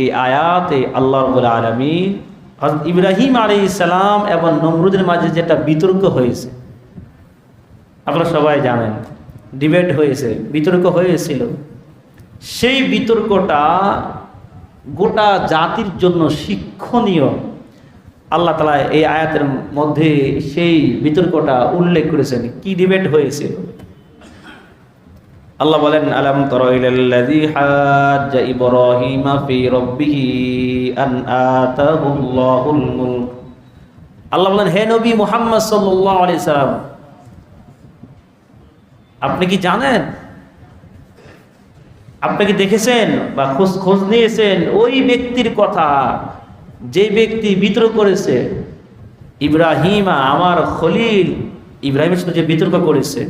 এই আয়াতে আল্লাহ রবুল আলমী হযরত ইব্রাহিম আলী ইসলাম এবং নমরুদের মাঝে যেটা বিতর্ক হয়েছে, আপনারা সবাই জানেন ডিবেট হয়েছে, বিতর্ক হয়েছিল। সেই বিতর্কটা গোটা জাতির জন্য শিক্ষণীয়। আল্লাহ তালা এই আয়াতের মধ্যে সেই বিতর্কটা উল্লেখ করেছেন। কি ডিবেট হয়েছিল? আল্লাহ বলেন, আলাম তর ইলাল্লাযী হাজ্জা ইব্রাহিমা ফি রাব্বিহি আন আতাহুল্লাহুল মুলক? আল্লাহ বলেন, হে নবী মুহাম্মদ সাল্লাম, আপনি কি জানেন? আপনি কি দেখেছেন বা খোঁজ খোঁজ নিয়েছেন ওই ব্যক্তির কথা যে ব্যক্তি বিতর্ক করেছে? ইব্রাহিমা, আমার খলিল ইব্রাহিমের সাথে যে বিতর্ক করেছে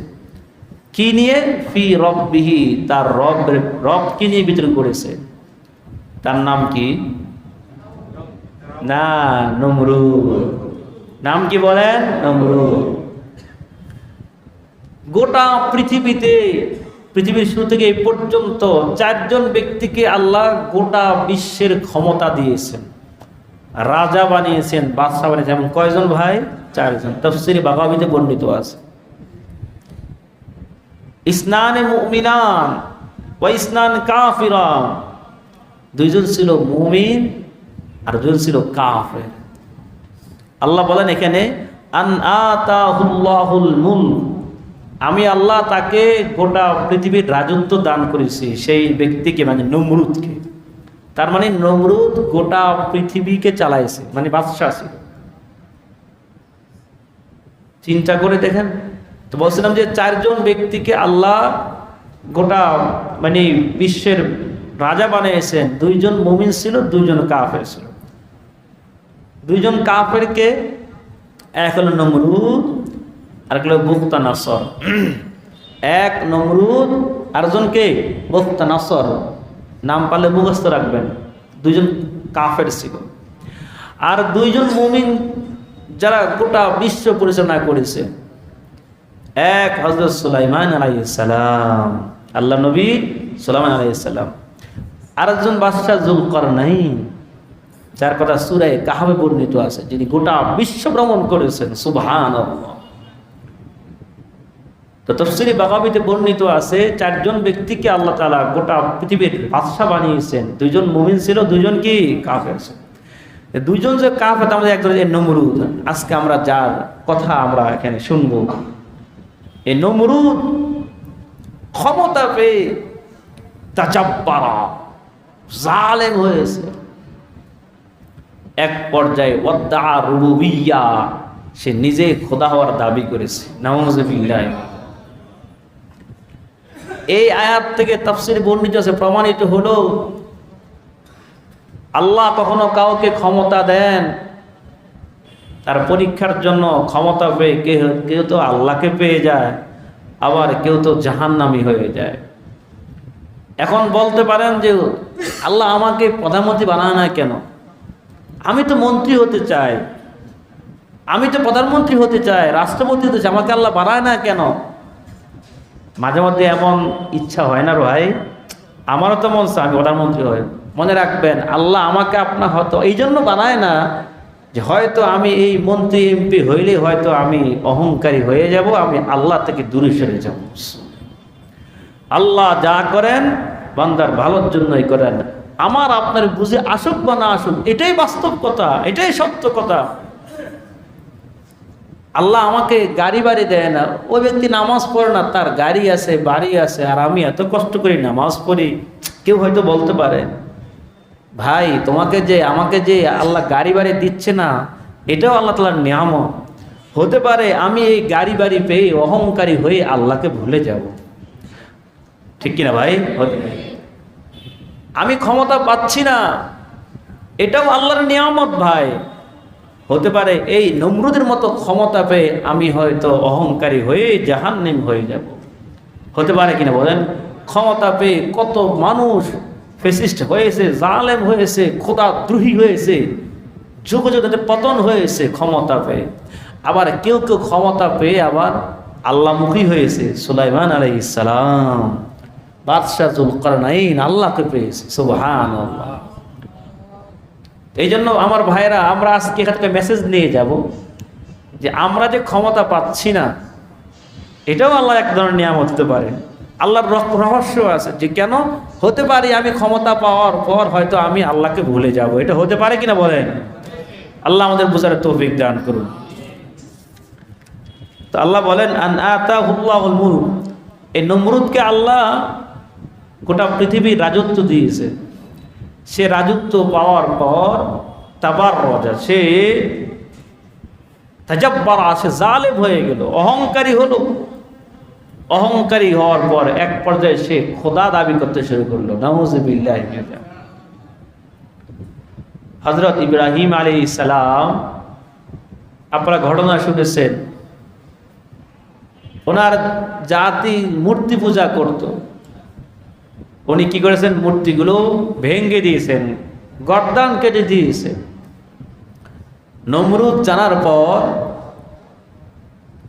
কি নিয়ে? ফি রব্বিহি, তার রব রব কি নিয়ে বিতর্ক করেছে? তার নাম কি? না নমরু নাম কি বলেন নমরু গোটা পৃথিবীতে, পৃথিবীর শুরু থেকে এই পর্যন্ত চারজন ব্যক্তিকে আল্লাহ গোটা বিশ্বের ক্ষমতা দিয়েছেন। রাজা বানিয়েছেন, বাদশাহ বানিয়েছেন, এমন কয়জন ভাই? চারজন। তফসিরি বাগাবিতে বর্ণিত আছে। ইসনানে মুমিনান ও ইসনান কাফিরান। দুইজন ছিল মুমিন আর দুজন ছিল কাফের। আল্লাহ বলেন এখানে, আন আমি আল্লাহ তাকে গোটা পৃথিবীর রাজত্ব দান করেছি, সেই ব্যক্তিকে মানে নমরুদকে। তার মানে নমরুদ গোটা পৃথিবীকে চালাইছে মানে বাদশাহ ছিল। চিন্তা করে দেখেন তো বলছিলাম যে চারজন ব্যক্তিকে আল্লাহ গোটা মানে বিশ্বের রাজা বানিয়েছেন। দুইজন মুমিন ছিল, দুইজন কাফের ছিল। দুইজন কাফেরকে এক হলো নমরুদ আর এক হলো বুক্তা নাসর। এক নমরুদ, আরেকজনকে বুক্তা নাসর। নাম পালে মুখস্থ রাখবেন। দুইজন কাফের ছিল। আর দুইজন মুমিন যারা গোটা বিশ্ব পরিচালনা করেছে। এক হজরত সুলাইমান আলাইসালাম আল্লাহ নবী সুলাইমান আলাইসাল্লাম আরেকজন বাদশাহ জুলকর নাই যার কথা সুরায় কাহাবে বর্ণিত আছে, যিনি গোটা বিশ্ব ভ্রমণ করেছেন সুবহান তো তফসিরি বাগাবিতে বর্ণিত আছে, চারজন ব্যক্তিকে আল্লাহ তালা গোটা পৃথিবীর বাদশাহ বানিয়েছেন। দুইজন মুমিন ছিল, দুইজন কি কাফের এ দুইজন যে তার মধ্যে একজন নমরুদ আজকে আমরা যার কথা আমরা এখানে শুনব। এই নমরুদ ক্ষমতা পেয়ে তাচাব্বারা জালেম হয়েছে। এক পর্যায়ে ওদ্দা রুবুবিয়া সে নিজে খোদা হওয়ার দাবি করেছে। নামাজিল্লাহ এই আয়াত থেকে তাফসির বর্ণিত আছে, প্রমাণিত হলো, আল্লাহ কখনো কাউকে ক্ষমতা দেন তার পরীক্ষার জন্য ক্ষমতা পেয়ে কেউ কেউ তো আল্লাহকে পেয়ে যায়, আবার কেউ তো জাহান্নামি হয়ে যায়। এখন বলতে পারেন যে আল্লাহ আমাকে প্রধানমন্ত্রী বানায় না কেন? আমি তো মন্ত্রী হতে চাই, আমি তো প্রধানমন্ত্রী হতে চাই, রাষ্ট্রপতি হতে চাই, আমাকে আল্লাহ বানায় না কেন? মাঝে মধ্যে এমন ইচ্ছা হয় না ভাই, আমারও তো মন আমি প্রধানমন্ত্রী হয়। মনে রাখবেন, আল্লাহ আমাকে আপনার হয়তো এই জন্য বানায় না যে হয়তো আমি এই মন্ত্রী এমপি হইলে হয়তো আমি অহংকারী হয়ে যাব, আমি আল্লাহ থেকে দূরে সরে যাব। আল্লাহ যা করেন, বান্দার ভালোর জন্যই করেন। আমার আপনার বুঝে আসুক বা না আসুক, এটাই বাস্তব কথা, এটাই সত্য কথা। আল্লাহ আমাকে গাড়ি বাড়ি দেয় না, ওই ব্যক্তি নামাজ পড়ে না, তার গাড়ি আছে, বাড়ি আছে, আর আমি এত কষ্ট করি নামাজ পড়ি, কেউ হয়তো বলতে পারে। ভাই, তোমাকে যে, আমাকে যে আল্লাহ গাড়ি বাড়ি দিচ্ছে না, এটাও আল্লাহ তালার নিয়ামত। হতে পারে আমি এই গাড়ি বাড়ি পেয়ে অহংকারী হয়ে আল্লাহকে ভুলে যাব। ঠিক কিনা ভাই। আমি ক্ষমতা পাচ্ছি না। এটাও আল্লাহর নিয়ামত ভাই। হতে পারে এই নমরুদের মতো ক্ষমতা পেয়ে আমি হয়তো অহংকারী হয়ে জাহান্নিম হয়ে যাব। হতে পারে কিনা বলেন? ক্ষমতা পেয়ে কত মানুষ ফেসিস্ট হয়েছে, জালেম হয়েছে খোদা দ্রোহী হয়েছে যুগ যুগে পতন হয়েছে ক্ষমতা পেয়ে। আবার কেউ কেউ ক্ষমতা পেয়ে আবার আল্লাহমুখী হয়েছে, সুলাইমান আলাই ইসালাম বাদশাহ জুলকারনাইন আল্লাহকে পেয়েছে সুবহান আল্লাহ এই জন্য আমার ভাইয়েরা, আমরা আজকে এখান থেকে মেসেজ নিয়ে যাব যে আমরা যে ক্ষমতা পাচ্ছি না, এটাও আল্লাহ এক ধরনের নিয়ামত হতে পারে আল্লাহর রহ- রহস্য আছে যে কেন? হতে পারি আমি ক্ষমতা পাওয়ার পর হয়তো আমি আল্লাহকে ভুলে যাব। এটা হতে পারে কিনা বলেন? আল্লাহ আমাদের বোঝার তৌফিক দান করুন। তো আল্লাহ বলেন, আন আতাহুল্লাহুল মুলক। এই নমরুদকে আল্লাহ গোটা পৃথিবীর রাজত্ব দিয়েছে। সে রাজত্ব পাওয়ার পর তাবার রাজা, সে তাজাব্বার আসে জালেব হয়ে গেল, অহংকারী হলো। অহংকারী হওয়ার পর এক পর্যায়ে সে খোদা দাবি করতে শুরু করল হজরত ইব্রাহিম আলী সালাম আপনারা ঘটনা শুনেছেন। ওনার জাতি মূর্তি পূজা করত। উনি কি করেছেন? মূর্তিগুলো ভেঙ্গে দিয়েছেন, গর্দান কেটে দিয়েছেন। নমরুদ জানার পর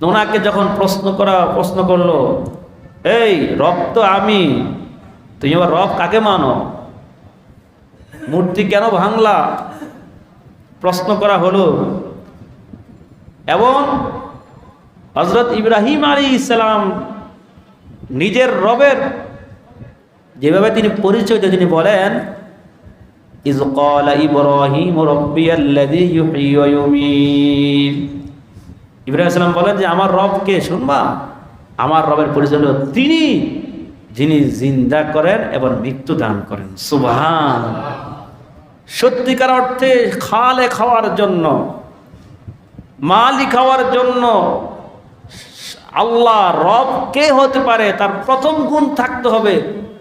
নোনাকে যখন প্রশ্ন করা, প্রশ্ন করল, এই, রব তো আমি, তুমি আবার রব কাকে মানো? মূর্তি কেন ভাঙলা? প্রশ্ন করা হলো, এবং হজরত ইব্রাহিম আলী ইসলাম নিজের রবের, যেভাবে তিনি পরিচয় তিনি বলেন ইজ ইব্রাহিম রব্বি আল্লাযী ইউহয়ী ওয়া ইব্রাহিম বলেন যে, আমার রবকে শুনবা? আমার রবের পরিচয় হলো তিনি, যিনি জিন্দা করেন এবং মৃত্যু দান করেন। সুবহান সত্যিকার অর্থে খালে খাওয়ার জন্য মালি খাওয়ার জন্য আল্লাহ রব কে হতে পারে, তার প্রথম গুণ থাকতে হবে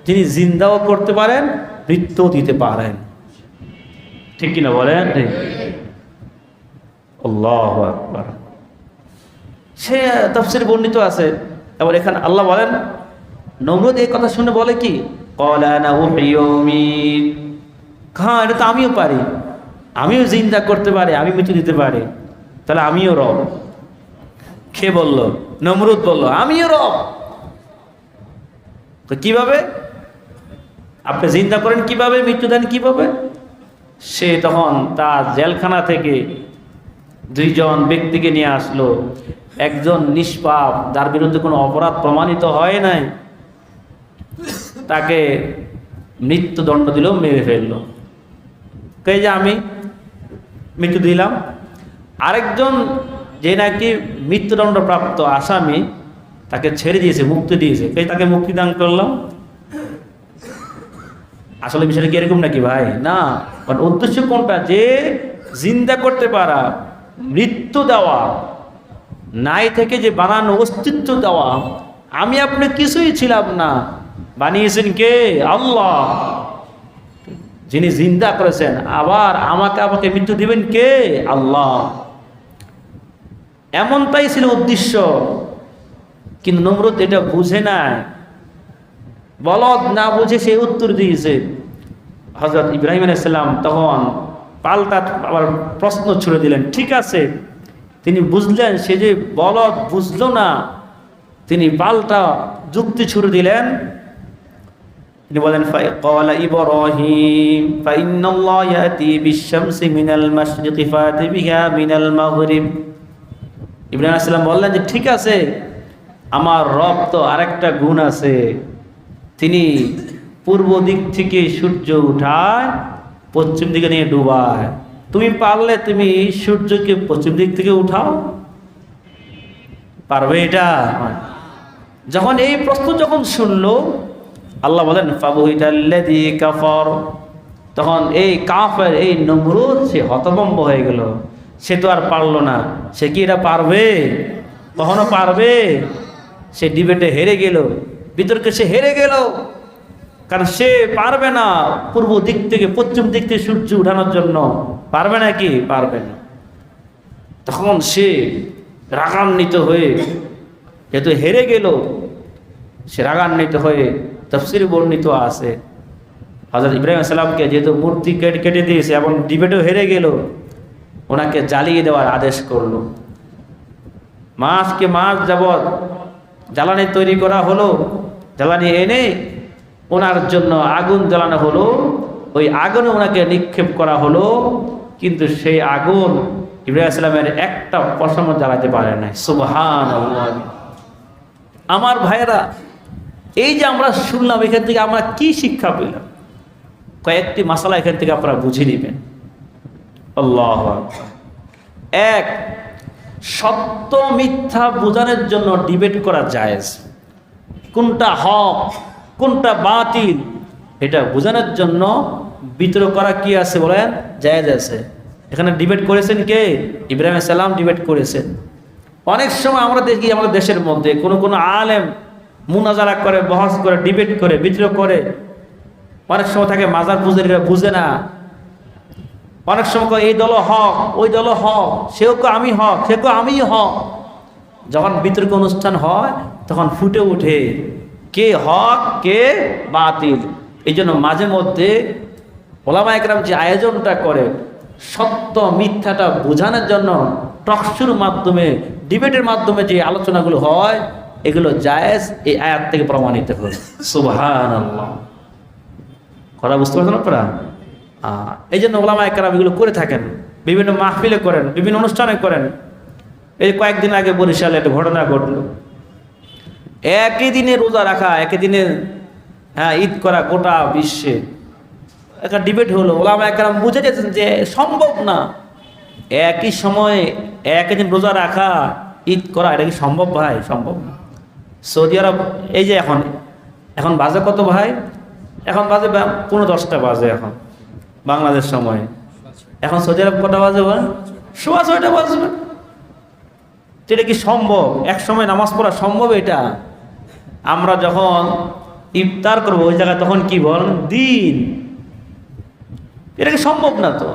যিনি জিন্দাও করতে পারেন মৃত্যু দিতে পারেন। ঠিক কিনা বলেন? আল্লাহ আকবার। সে তফসির বর্ণিত আছে। এবার এখানে আল্লাহ বলেন, নমরুদ এই কথা শুনে বলে কি? হ্যাঁ এটা তো আমিও পারি। আমিও জিন্দা করতে পারি, আমি মৃত্যু দিতে পারি। তাহলে আমিও রব। কে বলল? নমরুদ বলল, আমিও রব। তো কীভাবে? আপনি চিন্তা করেন কীভাবে? মৃত্যু দেন কীভাবে? সে তখন তার জেলখানা থেকে দুইজন ব্যক্তিকে নিয়ে আসলো। একজন নিষ্পাপ, যার বিরুদ্ধে কোনো অপরাধ প্রমাণিত হয় নাই, তাকে মৃত্যুদণ্ড দিল মেরে ফেলল। কে যে আমি মৃত্যু দিলাম? আরেকজন যে নাকি মৃত্যুদণ্ডপ্রাপ্ত আসামি, তাকে ছেড়ে দিয়েছে, মুক্তি দিয়েছে। কে তাকে মুক্তি দান করলাম আসলে বিষয়টা কি এরকম নাকি ভাই? না উদ্দেশ্য কোনটা? যে জিন্দা করতে পারা, মৃত্যু দেওয়া নাই থেকে যে বানানো অস্তিত্ব দেওয়া, আমি আপনি কিছুই ছিলাম না। বানিয়েছেন কে? আল্লাহ। যিনি জিন্দা করেছেন, আবার আমাকে আমাকে মৃত্যু দিবেন কে? আল্লাহ। এমনটাই ছিল উদ্দেশ্য। কিন্তু নমরুদ এটা বুঝে নাই। বলদ না বুঝে সে উত্তর দিয়েছে। হজরত ইব্রাহিম আলাইসাল্লাম তখন পাল্টা আবার প্রশ্ন ছুড়ে দিলেন, ঠিক আছে তিনি বুঝলেন, সে যে বলদ বুঝল না। তিনি পাল্টা যুক্তি ছুড়ে দিলেন। তিনি বলেন কলা ইব্রাহিম ফাইনাল্লাহ ইয়াতি বিশামসি মিনাল মাশরিকি, ফাতি বিহা মিনাল মাগরিব। ইব্রাহিম আসসালাম বললেন যে, ঠিক আছে, আমার রব তো আরেকটা গুণ আছে। তিনি পূর্ব দিক থেকে সূর্য উঠায়, পশ্চিম দিকে নিয়ে ডুবায়। তুমি পারলে তুমি সূর্যকে পশ্চিম দিক থেকে উঠাও। পারবে এটা? যখন এই প্রশ্ন যখন শুনলো, আল্লাহ বলেন ফাবুহিতাল্লাদি কাফর। তখন এই কাফের, এই নমরুদ, সে হতভম্ব হয়ে গেল। সে তো আর পারল না। সে কি এটা পারবে? কখনো পারবে? সে ডিবেটে হেরে গেল। বিতর্কে সে হেরে গেল। কারণ সে পারবে না পূর্ব দিক থেকে, পশ্চিম দিক থেকে সূর্য উঠানোর জন্য। পারবে না কি? পারবে না। তখন সে রাগান্বিত হয়ে, যেহেতু হেরে গেল, সে রাগান্বিত হয়ে তফসির বর্ণিত আছে। হজরত ইব্রাহিম সালামকে যেহেতু মূর্তি কেটে কেটে দিয়েছে এবং ডিবেটও হেরে গেল, ওনাকে জ্বালিয়ে দেওয়ার আদেশ করল। মাছকে মাছ যাবৎ জ্বালানি তৈরি করা হলো। জ্বালানি এনে ওনার জন্য আগুন জ্বালানো হলো। ওই আগুনে ওনাকে নিক্ষেপ করা হলো, কিন্তু সেই আগুন ইব্রাহিম ইসলামের একটা পশম জ্বালাতে পারে নাই। সুবহান আমার ভাইয়েরা, এই যে আমরা শুনলাম, এখান থেকে আমরা কি শিক্ষা পেলাম? কয়েকটি মশালা এখান থেকে আপনারা বুঝে নেবেন। আল্লাহ। এক, সত্য মিথ্যা বোঝানোর জন্য ডিবেট করা জায়েজ। কোনটা হক? কোনটা বাতিল? এটা বোঝানোর জন্য বিতর্ক করা কি আছে বলেন? জায়েজ আছে। এখানে ডিবেট করেছেন কে? ইব্রাহিম সালাম ডিবেট করেছেন। অনেক সময় আমরা দেখি আমাদের দেশের মধ্যে কোনো কোনো আলেম মুনাজারা করে, বহস করে ডিবেট করে বিতর্ক করে। অনেক সময় থাকে মাজার পুজোরীরা বুঝে না। অনেক সময় এই দল হক, ওই দল হক, সেও কয় আমি হক, সে কয় আমি হক। যখন বিতর্ক অনুষ্ঠান হয়, তখন ফুটে ওঠে। কে হক কে বাতিল? এই জন্য মাঝে মধ্যে ওলামা একরাম যে আয়োজনটা করে সত্য মিথ্যাটা বোঝানোর জন্য টকশুর মাধ্যমে ডিবেটের মাধ্যমে যে আলোচনাগুলো হয় এগুলো জায়েজ এই আয়াত থেকে প্রমাণিত হয় সুবহান কথা বুঝতে পারছেন আপনারা? এই জন্য ওলামা একরাম এগুলো করে থাকেন বিভিন্ন মাহফিলে করেন বিভিন্ন অনুষ্ঠানে করেন। এই কয়েকদিন আগে বরিশালে একটা ঘটনা ঘটলো। একই দিনে রোজা রাখা, একই দিনে হ্যাঁ ঈদ করা গোটা বিশ্বে। একটা ডিবেট হলো, ওলামা একরাম বুঝে গেছেন যে সম্ভব না। একই সময়ে একই দিন রোজা রাখা, ঈদ করা, এটা কি সম্ভব ভাই? সম্ভব না। সৌদি আরব, এই যে এখন এখন বাজে কত ভাই? এখন বাজে পনেরো দশটা বাজে এখন, বাংলাদেশ সময়। এখন সৌদি আরব কটা বাজে ভাই? সোয়া ছয়টা বাজবে। এটা কি সম্ভব? এক সময় নামাজ পড়া সম্ভব এটা? আমরা যখন ইফতার করব, ওই জায়গায় তখন কি বল? দিন। এটা কি সম্ভব না তো?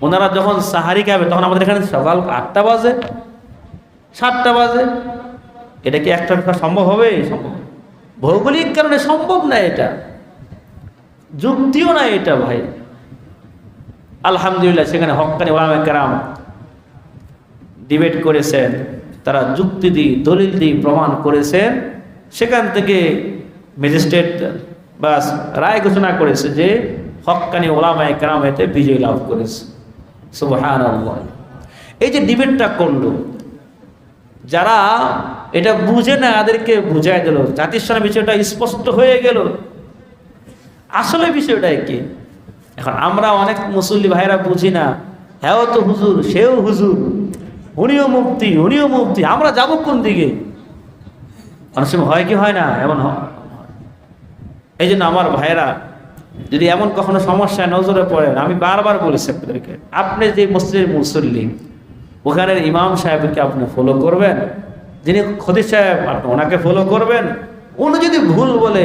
ওনারা যখন সাহারি খাবে, তখন আমাদের এখানে সকাল আটটা বাজে, সাতটা বাজে। এটা কি একটা সম্ভব হবে? সম্ভব ভৌগোলিক কারণে সম্ভব না এটা। যুক্তিও না এটা ভাই। আলহামদুলিল্লাহ, সেখানে হকানি ওলামা কেরাম ডিবেট করেছেন, তারা যুক্তি দিয়ে, দলিল দিয়ে প্রমাণ করেছেন। সেখান থেকে ম্যাজিস্ট্রেট বা রায় ঘোষণা করেছে যে হক্কানি ওলামায় কেরাম এতে বিজয় লাভ করেছে। সুবহান এই যে ডিবেটটা করল, যারা এটা বুঝে না এদেরকে বুঝাই দিল। জাতির বিষয়টা স্পষ্ট হয়ে গেল। আসলে বিষয়টা কি? এখন আমরা অনেক মুসল্লি ভাইরা বুঝি না হ্যাঁ তো হুজুর, সেও হুজুর, উনিও মুক্তি উনিও মুক্তি আমরা যাব কোন দিকে? অনেক সময় হয় কি হয় না? এমন হয়। এই জন্য আমার ভাইয়েরা, যদি এমন কখনো সমস্যায় নজরে পড়েন আমি বারবার বলেছি আপনাদেরকে, আপনি যে মসজিদের মুসল্লি ওখানের ইমাম সাহেবকে আপনি ফলো করবেন, যিনি খদির সাহেব, আপনি ওনাকে ফলো করবেন, উনি যদি ভুল বলে,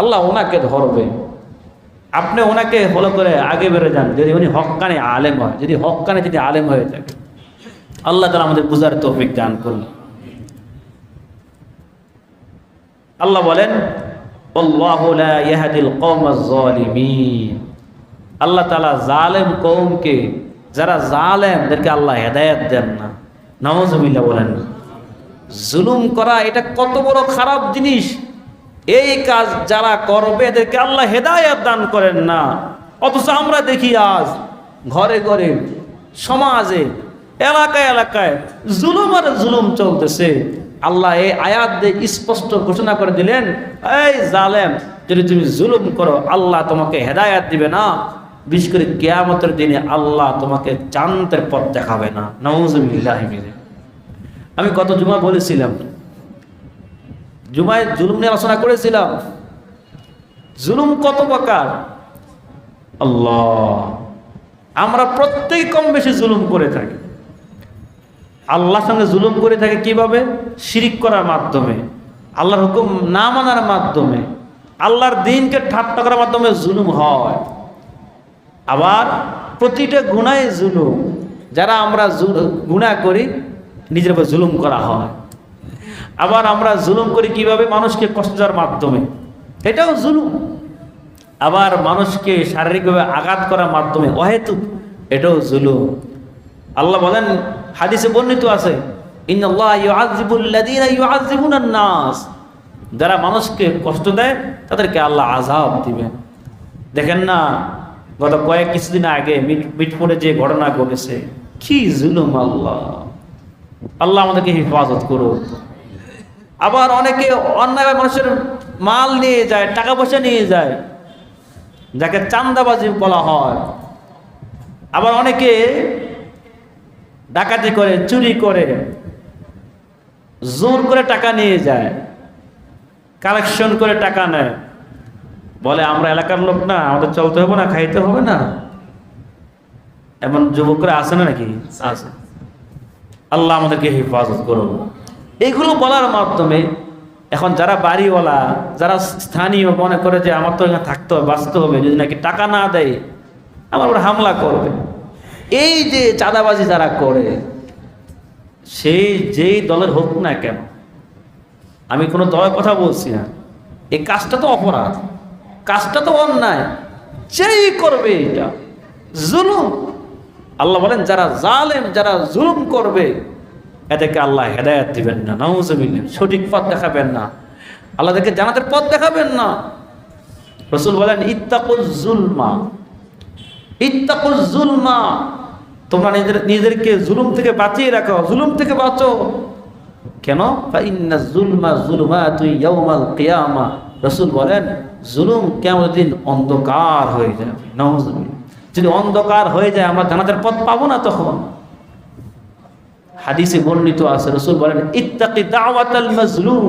আল্লাহ ওনাকে ধরবে। আপনি ওনাকে ফলো করে আগে বেড়ে যান, যদি উনি হক্কানে আলেম হয়, যদি হক্কানে যদি আলেম হয়ে থাকে। আল্লাহ তালা আমাদের বুঝার তৌফিক দান করুন। আল্লাহ বলেন, আল্লাহু লা ইয়াহদিল কওমাজ জালিমিন আল্লাহ তাআলা জালেম কওমকে, যারা জালেম এদেরকে আল্লাহ হেদায়ত দেন না। নাউজুবিল্লাহ বলেন, জুলুম করা এটা কত বড় খারাপ জিনিস। এই কাজ যারা করবে, এদেরকে আল্লাহ হেদায়েত দান করেন না। অথচ আমরা দেখি আজ ঘরে ঘরে, সমাজে, এলাকায় এলাকায় জুলুম আর জুলুম চলতেছে। আল্লাহ এই আয়াত স্পষ্ট ঘোষণা করে দিলেন, এই জালেম, যদি তুমি জুলুম করো, আল্লাহ তোমাকে হেদায়াত দিবে না। বিশেষ করে কেয়ামতের দিনে আল্লাহ তোমাকে চান্তের পথ দেখাবে না। আমি কত জুমা বলেছিলাম, জুমায় জুলুম নিয়ে আলোচনা করেছিলাম। জুলুম কত প্রকার? আল্লাহ, আমরা প্রত্যেক কম বেশি জুলুম করে থাকি। আল্লাহর সঙ্গে জুলুম করে থাকে কীভাবে? শিরিক করার মাধ্যমে। আল্লাহর হুকুম না মানার মাধ্যমে। আল্লাহর দিনকে ঠাট্টা করার মাধ্যমে জুলুম হয়। আবার প্রতিটা গুণায় জুলুম। যারা আমরা গুণা করি, নিজের উপর জুলুম করা হয়। আবার আমরা জুলুম করি কীভাবে? মানুষকে কষ্ট দেওয়ার মাধ্যমে। এটাও জুলুম। আবার মানুষকে শারীরিকভাবে আঘাত করার মাধ্যমে। অহেতুক, এটাও জুলুম। আল্লাহ বলেন হাদিসে বর্ণিত আছে নাস। যারা মানুষকে কষ্ট দেয়, তাদেরকে আল্লাহ আযাব দিবেন দেখেন না, গত কয়েক কিছুদিন আগে মিট- মিটপুরে যে ঘটনা ঘটেছে, কি জুলুম আল্লাহ। আল্লাহ আমাদেরকে হেফাজত করুক। আবার অনেকে অন্যায় মানুষের মাল নিয়ে যায়, টাকা পয়সা নিয়ে যায়, যাকে চান্দাবাজি বলা হয়। আবার অনেকে ডাকাতি করে চুরি করে জোর করে টাকা নিয়ে যায় কালেকশন করে টাকা নেয়। বলে আমরা এলাকার লোক না আমাদের চলতে হবে না খাইতে হবে না। এমন যুবকরা আছে না নাকি? আছে। আল্লাহ আমাদেরকে হেফাজত করুন। এগুলো বলার মাধ্যমে এখন যারা বাড়িওয়ালা যারা স্থানীয় মনে করে যে আমার তো এখানে থাকতে হবে বাঁচতে হবে যদি নাকি টাকা না দেয় আমার উপর হামলা করবে। এই যে চাঁদাবাজি যারা করে, সেই যেই দলের হোক না কেন, আমি কোনো দলের কথা বলছি না। এই কাজটা তো অপরাধ, কাজটা তো অন্যায়, যেই করবে এটা জুলুম। আল্লাহ বলেন, যারা জালেম, যারা জুলুম করবে, এদেরকে আল্লাহ হেদায়াত দিবেন না, নাউজুবিল্লাহ, সঠিক পথ দেখাবেন না। আল্লাহ দেখে জানাতের পথ দেখাবেন না। রসুল বলেন ইত্তাকুল জুলমা ইত্তাকুল জুলমা। তোমরা নিজের নিজেদেরকে জুলুম থেকে বাঁচিয়ে রাখো, জুলুম থেকে বাঁচো। কেন? জুলমা জুলমা তুই ইয়াউমাল কিয়ামা। রসুল বলেন, জুলুম কেমন দিন অন্ধকার হয়ে যাবে। নাউজুবিল্লাহ যদি অন্ধকার হয়ে যায়, আমরা জানাতের পথ পাবো না তখন। হাদিসে বর্ণিত আছে, রসুল বলেন, ইত্তাকি দাওয়াতাল মাজলুম,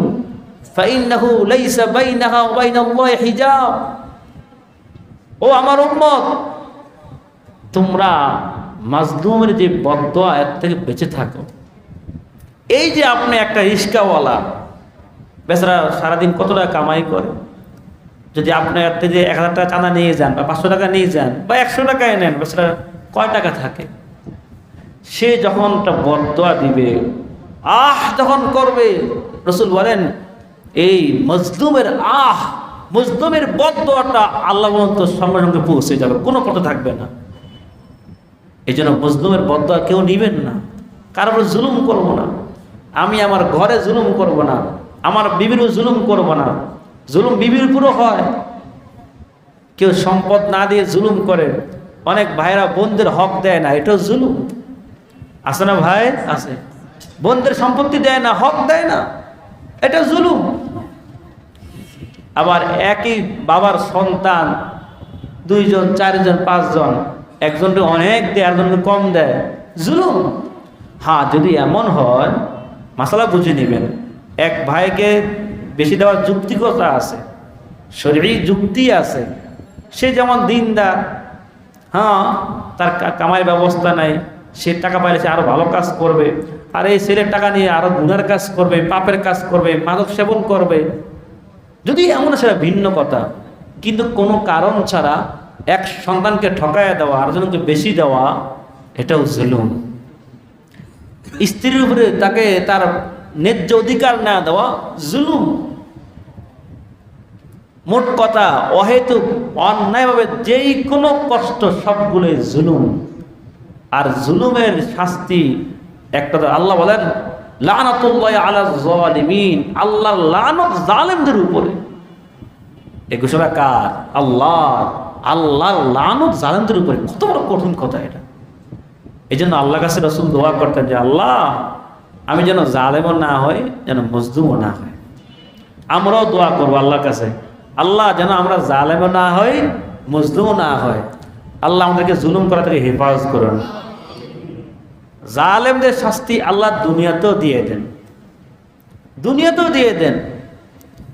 ফাইন্নাহু লাইসা বাইনাহা ওয়া বাইনাল্লাহি হিজাব। ও আমার উম্মত, তোমরা মাজলুমের যে বদদোয়া এর থেকে বেঁচে থাকো। এই যে আপনি একটা রিস্কাওয়ালা, বেচারা সারাদিন কত টাকা কামাই করে? যদি আপনি এর থেকে এক হাজার টাকা চাঁদা নিয়ে যান বা পাঁচশো টাকা নিয়ে যান বা একশো টাকায় নেন, বেচারা কয় টাকা থাকে? সে যখন একটা বদয়া দিবে, আহ যখন করবে, রসুল বলেন, এই মজলুমের আহ, মজলুমের বদয়াটা আল্লাহ সঙ্গে সঙ্গে পৌঁছে যাবে, কোনো কথা থাকবে না। এই জন্য মজলুমের বদয়া কেউ নিবেন না। কারোর জুলুম করব না। আমি আমার ঘরে জুলুম করব না। আমার বিবিরও জুলুম করব না। জুলুম বিবির উপরও হয়। কেউ সম্পদ না দিয়ে জুলুম করে। অনেক ভাইরা বোনদের হক দেয় না। এটাও জুলুম। আছে না ভাই? আছে। বোনদের সম্পত্তি দেয় না, হক দেয় না। এটা জুলুম। আবার একই বাবার সন্তান, দুইজন, চারজন, পাঁচজন একজনকে অনেক দেয় একজনকে কম দেয়। জুলুম। হ্যাঁ যদি এমন হয়, মাসালা বুঝে নেবেন। এক ভাইকে বেশি দেওয়ার যুক্তিকতা আছে, শরীরী যুক্তি আছে। সে যেমন দিনদার হ্যাঁ তার কামাই ব্যবস্থা নাই, সে টাকা পাইলে সে আরও ভালো কাজ করবে। আর এই ছেলের টাকা নিয়ে আরও গুণের কাজ করবে, পাপের কাজ করবে, মাদক সেবন করবে। যদি এমন সেটা ভিন্ন কথা। কিন্তু কোনো কারণ ছাড়া এক সন্তানকে ঠকায় দেওয়া আরেকজনকে বেশি দেওয়া, এটাও জুলুম। স্ত্রীর উপরে তাকে তার ন্যায্য অধিকার না দেওয়া জুলুম। মোট কথা, অহেতুক, অন্যায়ভাবে যেই কোনো কষ্ট, সবগুলোই জুলুম। আর জুলুমের শাস্তি একটা আল্লাহ বলেন, লানাতুল্লাহ আলা জালিমিন আল্লাহ লানত জালেমদের উপরে। এ ঘোষণা কার? আল্লাহ আল্লাহর লানত জালেমদের উপরে কত বড় কঠিন কথা এটা। এই জন্য আল্লাহ কাছে রসুল দোয়া করতেন যে, আল্লাহ, আমি যেন জালেমও না হয় যেন মজদুমও না হয় আমরাও দোয়া করব আল্লাহর কাছে, আল্লাহ, যেন আমরা জালেমও না হই মজদুমও না হয় আল্লাহ আমাদেরকে জুলুম করা থেকে হেফাজত করুন। জালেমদের শাস্তি আল্লাহ দুনিয়াতেও দিয়ে দেন। দুনিয়াতেও দিয়ে দেন।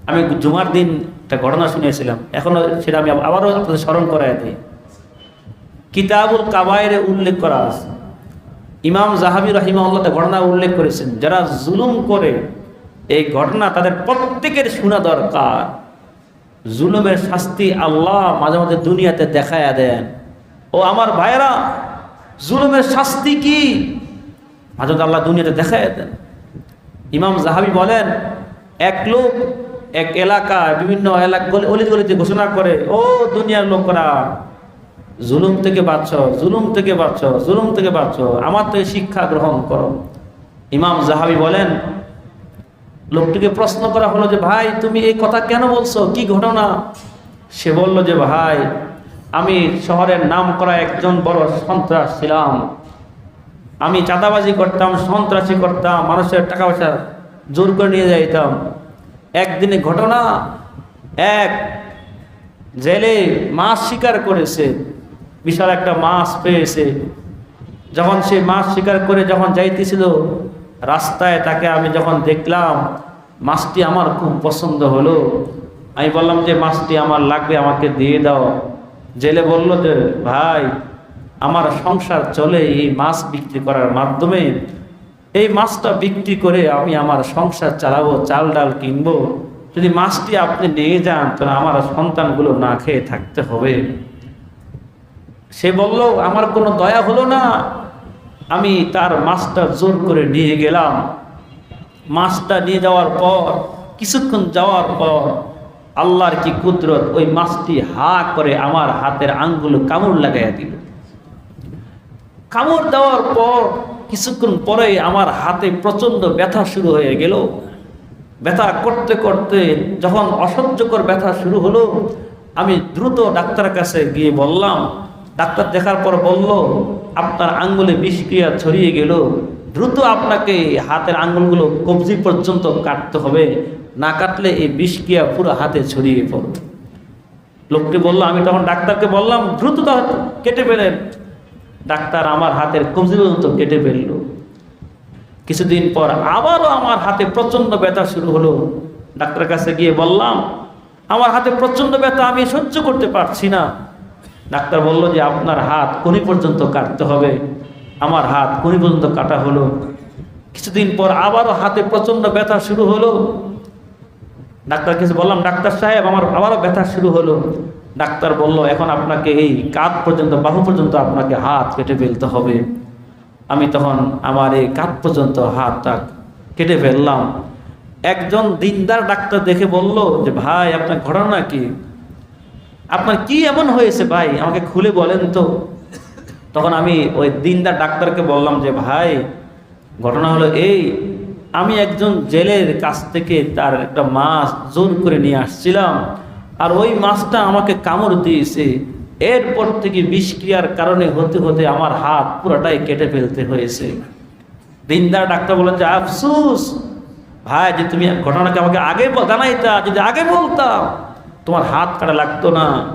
আমি জুমার দিন একটা ঘটনা শুনিয়েছিলাম এখনও সেটা আমি আবারও আপনাদের স্মরণ করাই দিই। কিতাবুল কাবায়ের উল্লেখ করা আছে। ইমাম জাহাবি রহিমাল্লাহ ঘটনা উল্লেখ করেছেন। যারা জুলুম করে, এই ঘটনা তাদের প্রত্যেকের শোনা দরকার। জুলুমের শাস্তি আল্লাহ মাঝে মাঝে দুনিয়াতে দেখায়া দেন। ও আমার ভাইরা জুলুমের শাস্তি কি? মাঝে মাঝে আল্লাহ দুনিয়াতে দেখায় দেন। ইমাম জাহাবি বলেন, এক লোক এক এলাকা, বিভিন্ন এলাকা অলি গলিতে ঘোষণা করে, ও দুনিয়ার লোকরা, জুলুম থেকে বাঁচ জুলুম থেকে বাঁচ জুলুম থেকে বাঁচ আমার থেকে শিক্ষা গ্রহণ করো। ইমাম জাহাবি বলেন, লোকটিকে প্রশ্ন করা হলো যে, ভাই, তুমি এই কথা কেন বলছো? কি ঘটনা? সে বলল যে, ভাই, আমি শহরের নাম করা একজন বড় সন্ত্রাস ছিলাম। আমি চাঁদাবাজি করতাম, সন্ত্রাসী করতাম, মানুষের টাকা পয়সা জোর করে নিয়ে যাইতাম। একদিনে ঘটনা এক। জেলে মাছ শিকার করেছে, বিশাল একটা মাছ পেয়েছে। যখন সে মাছ শিকার করে যখন যাইতেছিল, রাস্তায় তাকে আমি যখন দেখলাম, মাছটি আমার খুব পছন্দ হলো। আমি বললাম যে, মাছটি আমার লাগবে, আমাকে দিয়ে দাও। জেলে বলল যে, ভাই, আমার সংসার চলে এই মাছ বিক্রি করার মাধ্যমে। এই মাছটা বিক্রি করে আমি আমার সংসার চালাবো, চাল ডাল কিনবো। যদি মাছটি আপনি নিয়ে যান, তাহলে আমার সন্তানগুলো না খেয়ে থাকতে হবে। সে বলল, আমার কোনো দয়া হলো না। আমি তার মাছটা জোর করে নিয়ে গেলাম। মাছটা নিয়ে যাওয়ার পর, কিছুক্ষণ যাওয়ার পর আল্লাহর কি কুদরত, ওই মাছটি হা করে আমার হাতের আঙ্গুল কামড় লাগাইয়া দিল। কামড় দেওয়ার পর কিছুক্ষণ পরে আমার হাতে প্রচণ্ড ব্যথা শুরু হয়ে গেল। ব্যথা করতে করতে যখন অসহ্যকর ব্যথা শুরু হলো, আমি দ্রুত ডাক্তারের কাছে গিয়ে বললাম, ডাক্তার দেখার পর বলল, আপনার আঙ্গুলে বিষক্রিয়া ছড়িয়ে গেল। দ্রুত আপনাকে হাতের আঙ্গুলগুলো কবজি পর্যন্ত কাটতে হবে, না কাটলে এই বিষক্রিয়া পুরো হাতে ছড়িয়ে পড়বে। লোকটি বলল, আমি তখন ডাক্তারকে বললাম, দ্রুত কেটে ফেলেন। ডাক্তার আমার হাতের কবজি পর্যন্ত কেটে ফেলল। কিছুদিন পর আবারও আমার হাতে প্রচণ্ড ব্যথা শুরু হলো। ডাক্তারের কাছে গিয়ে বললাম, আমার হাতে প্রচণ্ড ব্যথা, আমি সহ্য করতে পারছি না। ডাক্তার বলল যে, আপনার হাত কোনি পর্যন্ত কাটতে হবে। আমার হাত কোনি পর্যন্ত কাটা হলো। কিছুদিন পর আবারও হাতে প্রচণ্ড ব্যথা শুরু হলো। ডাক্তার কিছু বললাম, ডাক্তার সাহেব, আমার আবারও ব্যথা শুরু হলো। ডাক্তার বলল, এখন আপনাকে এই কাঁধ পর্যন্ত, বাহু পর্যন্ত আপনাকে হাত কেটে ফেলতে হবে। আমি তখন আমার এই কাঁধ পর্যন্ত হাতটা কেটে ফেললাম। একজন দিনদার ডাক্তার দেখে বলল যে, ভাই, আপনার ঘটনা কি? আপনার কি এমন হয়েছে ভাই? আমাকে খুলে বলেন তো। তখন আমি ওই দিনদার ডাক্তারকে বললাম যে, ভাই, ঘটনা হলো এই, আমি একজন জেলের কাছ থেকে তার একটা মাছ জোর করে নিয়ে আসছিলাম। আর ওই মাছটা আমাকে কামড় দিয়েছে। এরপর থেকে বিষক্রিয়ার কারণে হতে হতে আমার হাত পুরোটাই কেটে ফেলতে হয়েছে। দিনদার ডাক্তার বলেন যে, আফসুস, ভাই, যে তুমি ঘটনাকে আমাকে আগে জানাইতা, যদি আগে বলতাম, তোমার হাত কাটা লাগতো না।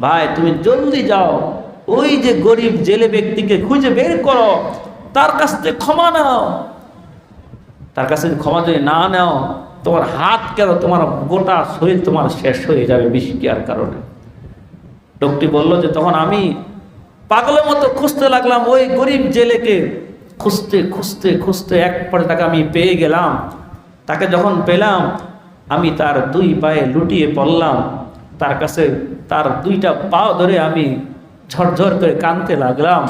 ভাই, তুমি জলদি যাও। ওই যে গরিব জেলে ব্যক্তিকে খুঁজে বের করো। তার কাছ থেকে ক্ষমা নাও। তার কাছে ক্ষমা যদি না নাও তোমার হাত কেন তোমার গোটা শরীর তোমার শেষ হয়ে যাবে বিষক্রিয়ার কারণে? লোকটি বলল যে তখন আমি পাগলের মতো খুঁজতে লাগলাম, ওই গরিব জেলেকে খুঁজতে খুঁজতে খুঁজতে এক পরে তাকে আমি পেয়ে গেলাম। তাকে যখন পেলাম, আমি তার দুই পায়ে লুটিয়ে পড়লাম। তার কাছে তার দুইটা পা ধরে আমি ঝরঝর করে কাঁদতে লাগলাম।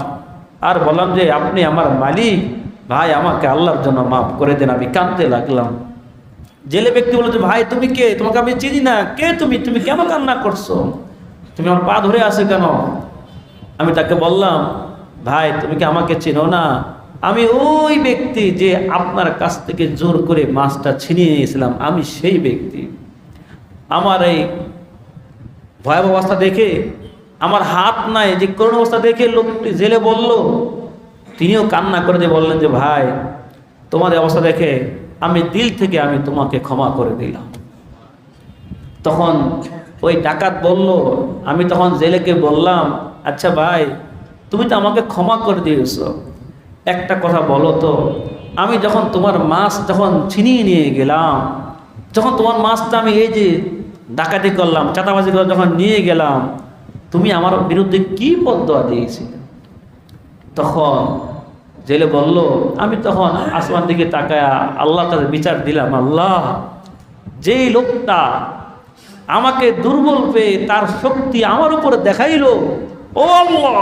আর বললাম যে, আপনি আমার মালিক। ভাই, আমাকে আল্লাহর জন্য মাফ করে দেন। আমি কাঁদতে লাগলাম। জেলে ব্যক্তি বলল যে ভাই, তুমি কে? তোমাকে আমি চিনি না। কে তুমি? তুমি কেন কান্না করছ? তুমি আমার পা ধরে আছো কেন? আমি তাকে বললাম, ভাই, তুমি কি আমাকে চেনো না? আমি ওই ব্যক্তি যে আপনার কাছ থেকে জোর করে মাছটা ছিনিয়ে নিয়েছিলাম, আমি সেই ব্যক্তি। আমার এই ভয়াবহ অবস্থা দেখে, আমার হাত নাই, যে করুণ অবস্থা দেখে লোকটি জেলে বলল, তিনিও কান্না করে দিয়ে বললেন যে, ভাই তোমার অবস্থা দেখে আমি দিল থেকে আমি তোমাকে ক্ষমা করে দিলাম। তখন ওই ডাকাত বলল, আমি তখন জেলেকে বললাম আচ্ছা ভাই, তুমি তো আমাকে ক্ষমা করে দিয়েছ। একটা কথা বলো তো, আমি যখন তোমার মাছ যখন ছিনিয়ে নিয়ে গেলাম, যখন তোমার মাছটা আমি এই যে ডাকাতি করলাম, চাঁদাবাজি করলাম যখন নিয়ে গেলাম, তুমি আমার বিরুদ্ধে কি পদ্মা দিয়েছিলে? তখন জেলে বলল, আমি তখন আসমান দিকে তাকায় আল্লাহ কাছে বিচার দিলাম। আল্লাহ, যেই লোকটা আমাকে দুর্বল পেয়ে তার শক্তি আমার উপরে দেখাইলো, ও আল্লাহ,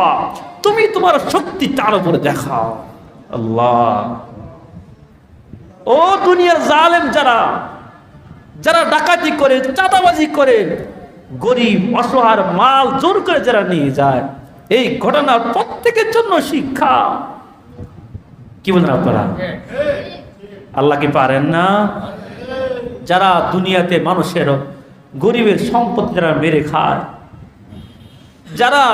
তুমি তোমার শক্তি তার উপরে দেখাও। আল্লাহ, ও দুনিয়ার জালেম যারা যারা ডাকাতি করে, চাঁদাবাজি করে, গরিব অসহার মাল জোর করে যারা নিয়ে যায়, এই ঘটনার প্রত্যেকের জন্য শিক্ষা। কি বলেন আপনারা? আল্লাহ কি পারেন না? যারা দুনিয়াতে মানুষের গরিবের সম্পত্তি যারা মেরে খায়। যারা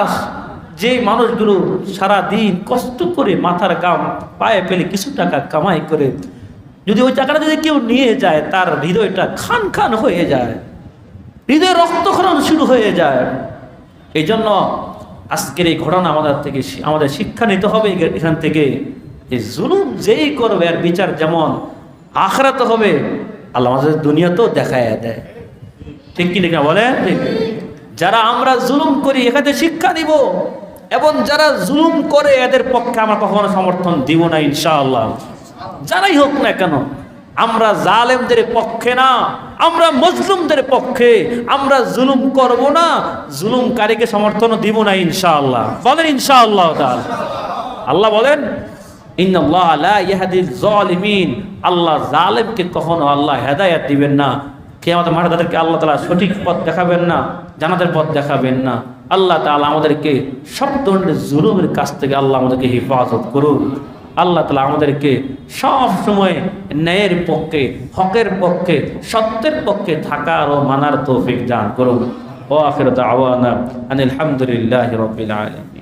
যে মানুষগুলো সারা দিন কষ্ট করে মাথার গাম পায়ে ফেলে কিছু টাকা কামাই করে, যদি ওই টাকাটা যদি কেউ নিয়ে যায়, তার হৃদয়টা খান খান হয়ে যায়, হৃদয়ে রক্তক্ষরণ শুরু হয়ে যায়। এই জন্য আজকের এই ঘটনা আমাদের থেকে আমাদের শিক্ষা নিতে হবে এখান থেকে। যে জুলুম যেই করবে আর বিচার যেমন আখরাতে হবে, আল্লাহ আমাদের দুনিয়াতেও দেখায় দেয়। ঠিক কি না বলে। যারা আমরা জুলুম করি, এখানে শিক্ষা দিব এবং যারা জুলুম করে, এদের পক্ষে আমরা কখনো সমর্থন দিব না, ইনশাআল্লাহ। যারাই হোক না কেন, আমরা জালেমদের পক্ষে না, আমরা মজলুমদের পক্ষে। আমরা জুলুম করব না, জুলুমকারীকে সমর্থন দিব না, ইনশাআল্লাহ। বলেন ইনশাআল্লাহ আল্লাহ বলেন আল্লাহ জালেমকে কখনো আল্লাহ হেদায়েত দিবেন না। কিয়ামতের মাঠে তাদেরকে আল্লাহ তাআলা সঠিক পথ দেখাবেন না জানাতের পথ দেখাবেন না। আল্লাহ তাআলা আমাদেরকে সব ধরনের জুলুমের কাছ থেকে আল্লাহ আমাদেরকে হেফাজত করুন আল্লাহ তালা আমাদেরকে সব সময় ন্যায়ের পক্ষে, হকের পক্ষে, সত্যের পক্ষে থাকার ও মানার তৌফিক দান করুন ও আখিরাত আওয়ানা আনিল হামদুলিল্লাহি রাব্বিল আলামিন।